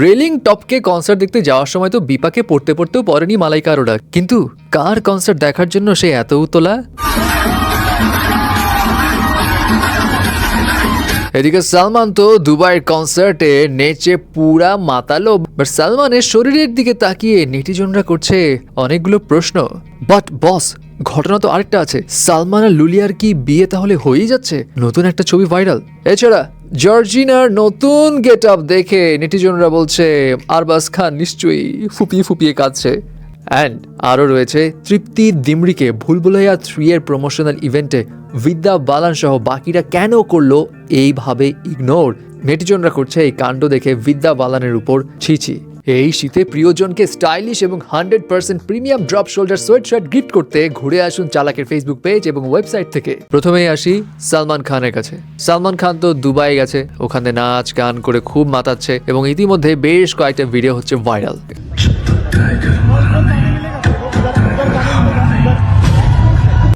Railing টপকে concert দেখতে যাওয়ার সময় তো বিপাকে পড়তে পড়তেও পড়েনি মালাইকা অরোরা কিন্তু কার কনসার্ট দেখার জন্য সে এত উতলা? এদিকে সালমান তো দুবাইয়ের কনসার্টে নেচে পুরা মাতালো বাট সালমানের শরীরের দিকে তাকিয়ে নেটিজনরা করছে অনেকগুলো প্রশ্ন। বাট বস ঘটনা তো আরেকটা আছে। সালমান আর লুলিয়ার কি বিয়ে তাহলে হয়েই যাচ্ছে? নতুন একটা ছবি ভাইরাল। এছাড়া জর্জিনার নতুন গেট আপ দেখে নেটিজনরা বলছে আরবাস খান নিশ্চয়ই ফুপিয়ে ফুপিয়ে কাঁদছে। অ্যান্ড আরও রয়েছে, তৃপ্তি দিমরিকে ভুলভুলাইয়া থ্রি এর প্রমোশনাল ইভেন্টে বিদ্যা বালান সহ বাকিরা কেন করল এইভাবে ইগনোর নেটিজনরা করছে এই কাণ্ড দেখে বিদ্যা বালানের উপর ছিছি এই শীতে প্রিয়জনকে স্টাইলিশ এবং hundred percent premium drop shoulder sweat shirt gift করতে ঘুরে আসুন চালাকের ফেসবুক পেজ এবং ওয়েবসাইট থেকে। প্রথমেই আসি সালমান খানের কাছে। সালমান খান তো দুবাই গেছে, ওখানে নাচ, গান করে খুব মাতাচ্ছে এবং ইতিমধ্যে বেশ কয়েকটা ভিডিও হচ্ছে ভাইরাল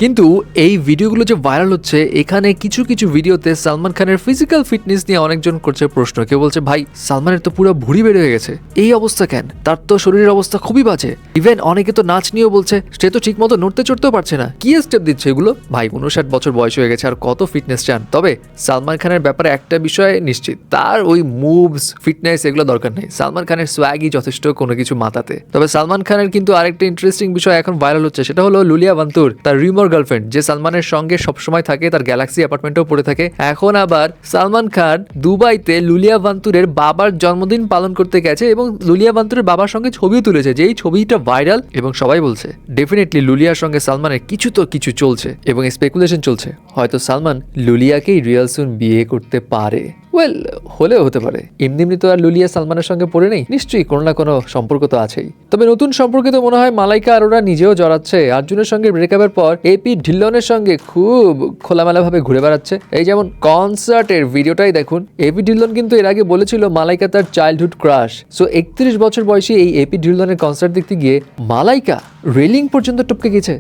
কিন্তু এই ভিডিওগুলো যে ভাইরাল হচ্ছে, এখানে কিছু কিছু ভিডিওতে সালমান খানের ফিজিক্যাল ফিটনেস নিয়ে অনেকজন করছে প্রশ্ন। কেউ বলছে, ভাই, সালমানের তো পুরো ভুড়ি বেড়ে হয়ে গেছে। এই অবস্থা কেন? তার তো শরীরের অবস্থা খুবই বাজে। ইভেন অনেকে তো নাচ নিয়েও বলছে, সে তো ঠিক মতো নড়তে চড়তেও পারছে না। কি স্টেপ দিচ্ছে এগুলো? ভাই, উনষাট বছর বয়স হয়ে গেছে, আর কত ফিটনেস চান? তবে সালমান খানের ব্যাপারে একটা বিষয় নিশ্চিত, তার ওই মুভস ফিটনেস এগুলো দরকার নেই। সালমান খানের সোয়াগই যথেষ্ট কোনো কিছু মাতাতে তবে সালমান খানের কিন্তু আরেকটা ইন্টারেস্টিং বিষয় এখন ভাইরাল হচ্ছে, সেটা হলো লুলিয়া বান্তুর, তার রিমোর গার্লফ্রেন্ড যে সালমানের সঙ্গে সবসময় থাকে, তার গ্যালাক্সি অ্যাপার্টমেন্টেও পড়ে থাকে। এখন আবার সালমান খান দুবাইতে লুলিয়া বান্তুরের বাবার জন্মদিন পালন করতে গেছে এবং লুলিয়া বান্তুরের বাবার সঙ্গে ছবিও তুলেছে, যেই ছবিটা ভাইরাল এবং সবাই বলছে ডেফিনেটলি লুলিয়ার সঙ্গে সালমানের কিছু তো কিছু চলছে এবং স্পেকুলেশন চলছে। হয়তো সালমান লুলিয়াকেই রিয়াল সুন বিয়ে করতে পারে। ওয়েল হলেও হতে পারে। এমনি এমনি তো আর লুলিয়া সালমানের সঙ্গে পড়ে নেই। নিশ্চয়ই কোনো না কোনো সম্পর্ক তো আছেই। তবে নতুন সম্পর্কে তো মনে হয় মালাইকা আর ওরা নিজেও জড়াচ্ছে। আর্জুনের সঙ্গে ব্রেকআপের পর এপি ঢিল্লনের সঙ্গে খুব খোলামেলাভাবে ঘুরে বেড়াচ্ছে। এই যেমন কনসার্টের ভিডিওটাই দেখুন। এপি ঢিল্লন কিন্তু এর আগে বলেছিল মালাইকা তার চাইল্ডহুড ক্রাশ সো একত্রিশ বছর বয়সী এই এপি ঢিল্লনের কনসার্ট দেখতে গিয়ে মালাইকা রেলিং পর্যন্ত টপকে গেছে।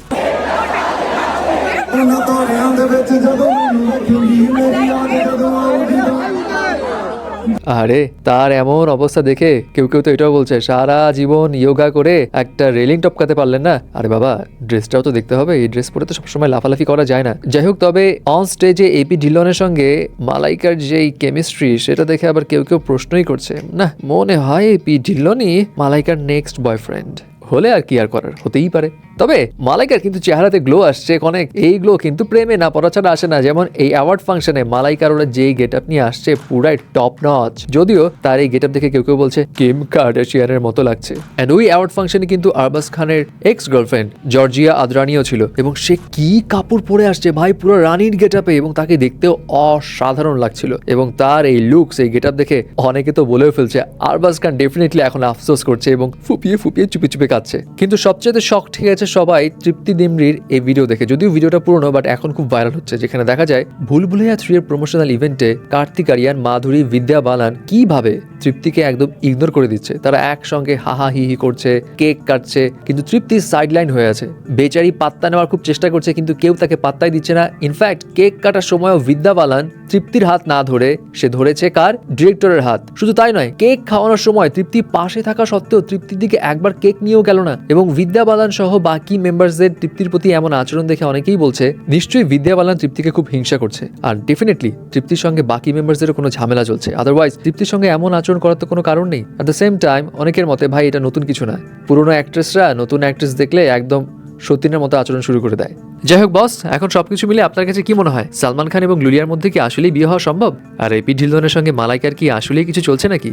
আরে, তার এমন অবস্থা দেখে কেউ কেউ তো এটাও বলছে, সারা জীবন যোগা করে একটা রেলিং টপকাতে পারলেন না। আরে বাবা ড্রেসটাও তো দেখতে হবে, এই ড্রেস পরে তো সবসময় লাফালাফি করা যায় না। যাই হোক, তবে অন স্টেজে এপি ঢিলনের সঙ্গে মালাইকার যেই কেমিস্ট্রি সেটা দেখে আবার কেউ কেউ প্রশ্নই করছে, না, মনে হয় এপি ঢিল্লনই মালাইকার নেক্সট বয়ফ্রেন্ড হলে আর কি আর করার, হতেই পারে। তবে মালাইকার কিন্তু চেহারাতে গ্লো আসছে অনেক এই গ্লো কিন্তু প্রেমে না পড়া ছাড়া আসে না, যেমন এই অ্যাওয়ার্ড ফাংশনে মালাইকার ওরা যেই গেট আপ নিয়ে আসছে পুরাই টপ নচ যদিও তার এই গেট আপ দেখে কেউ কেউ বলছে কিম কার্ডাশিয়ানের মতো লাগছে। অ্যান্ড ওই অ্যাওয়ার্ড ফাংশনে কিন্তু আরবাস খানের এক্স গার্লফ্রেন্ড জর্জিয়া আদরানিও ছিল এবং সে কি কাপড় পরে আসছে ভাই, পুরো রানীর গেট আপে এবং তাকে দেখতেও অসাধারণ লাগছিল। এবং তার এই লুকস এই গেট আপ দেখে অনেকে তো বলেও ফেলছে, আরবাস খান ডেফিনেটলি এখন আফসোস করছে এবং ফুপিয়ে ফুপিয়ে চুপে চুপে কাচ্ছে কিন্তু সবচেয়ে শখ ঠিক আছে সবাই তৃপ্তি দিমরির এই ভিডিও দেখে। যদিও ভিডিওটা পুরনো বাট এখন খুব ভাইরাল হচ্ছে, যেখানে দেখা যায় ভুলভুলিয়া থ্রি এর প্রমোশনাল ইভেন্টে কার্তিক আরিয়ান, মাধুরী, বিদ্যা বালান কীভাবে তৃপ্তিকে একদম ইগনোর করে দিচ্ছে? তারা একসঙ্গে হাহা হি হি করছে, কেক কাটছে, কিন্তু তৃপ্তি সাইডলাইন হয়ে আছে। বেচারি পাত্তা নেওয়ার খুব চেষ্টা করছে, কিন্তু কেউ তাকে পাত্তাই দিচ্ছে না। ইনফ্যাক্ট কেক কাটার সময়ও বিদ্যা বালান তৃপ্তির হাত না ধরে, সে ধরেছে কার? ডিরেক্টরের হাত। শুধু তাই নয়, কেক খাওয়ানোর সময় তৃপ্তি পাশে থাকা সত্ত্বেও তৃপ্তির দিকে একবার কেক নিয়েও গেল না, এবং বিদ্যা বালান সহ বাকি মেম্বারসদের তৃপ্তির প্রতি এমন আচরণ দেখে অনেকেই বলছে, নিশ্চয়ই বিদ্যা বালান তৃপ্তিকে খুব হিংসা করছে। আর ডেফিনেটলি তৃপ্তির সঙ্গে বাকি মেম্বারসদেরও কোনো ঝামেলা চলছে। আদারওয়াইজ তৃপ্তির সঙ্গে এমন আচরণ করার তো কোনো কারণ নেই। অ্যাট দ্য সেম টাইম অনেকের মতে, ভাই, এটা নতুন কিছু না পুরোনো অ্যাক্ট্রেসরা নতুন অ্যাক্ট্রেস দেখলে একদম সতীনের মতো আচরণ শুরু করে দেয়। যাই হোক বস এখন সবকিছু মিলে আপনার কাছে কি মনে হয়? সালমান খান এবং লুলিয়ার মধ্যে কি আসলেই বিয়ে হওয়া সম্ভব? আর এপি ঢিলধনের সঙ্গে মালাইকার কি আসলেই কিছু চলছে নাকি?